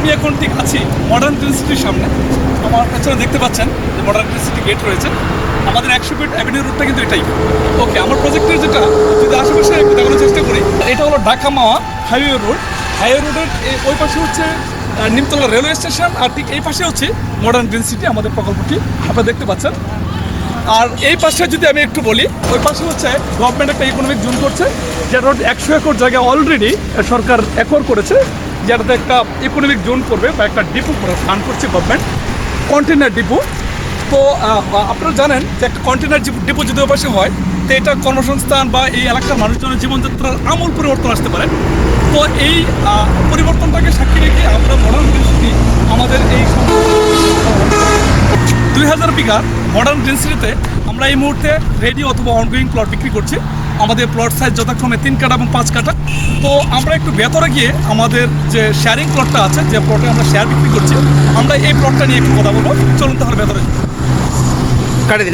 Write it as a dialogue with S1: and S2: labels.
S1: আমি এখন ঠিক আছি মডার্ন ইউনিভার্সিটির সামনে। আমার পেছনে দেখতে পাচ্ছেন যে মডার্ন ইউনিভার্সিটি গেট রয়েছে। আমাদের একশো ফিট অ্যাভিনিউ রুটটা কিন্তু এটাই। ওকে আমার প্রজেক্টের যেটা, যদি আশেপাশে দেখানোর চেষ্টা করি, এটা হলো Dhaka Mawa highway road highway রোডের ওই পাশে হচ্ছে নিমতলা রেলওয়ে স্টেশন আর ঠিক এই পাশে হচ্ছে মডার্ন গ্রিন সিটি আমাদের প্রকল্পটি। আপনারা দেখতে পাচ্ছেন। আর এই পাশে যদি আমি একটু বলি, ওই পাশে হচ্ছে গভর্নমেন্ট একটা ইকোনমিক জোন করছে যেটা একশো একর জায়গা অলরেডি সরকার একর করেছে। যেটাতে একটা ইকোনমিক জোন করবে বা একটা ডিপো প্ল্যান করছে গভর্নমেন্ট কন্টেনার ডিপো তো আপনারা জানেন যে একটা কন্টেনার ডিপো যদি পাশে হয়, তো এটা কর্মসংস্থান বা এই এলাকার মানুষজনের জীবনযাত্রার আমূল পরিবর্তন আসতে পারে। তো এই পরিবর্তনটাকে সাক্ষী রেখে আমরা মডার্ন ইউনিভার্সিটি আমাদের এই দুই হাজার বিঘা মডার্ন ডেন্সিটিতে আমরা এই মুহূর্তে রেডি অথবা অনগোয়িং প্লট বিক্রি করছি। আমাদের প্লট সাইজ যথাক্রমে তিন কাটা এবং পাঁচ কাটা তো আমরা একটু ভেতরে গিয়ে আমাদের যে শেয়ারিং প্লটটা আছে, যে প্লটে আমরা শেয়ার বিক্রি করছি, আমরা এই প্লটটা নিয়ে একটু কথা বলব। চলুন তাহলে ভেতরে।
S2: কাটে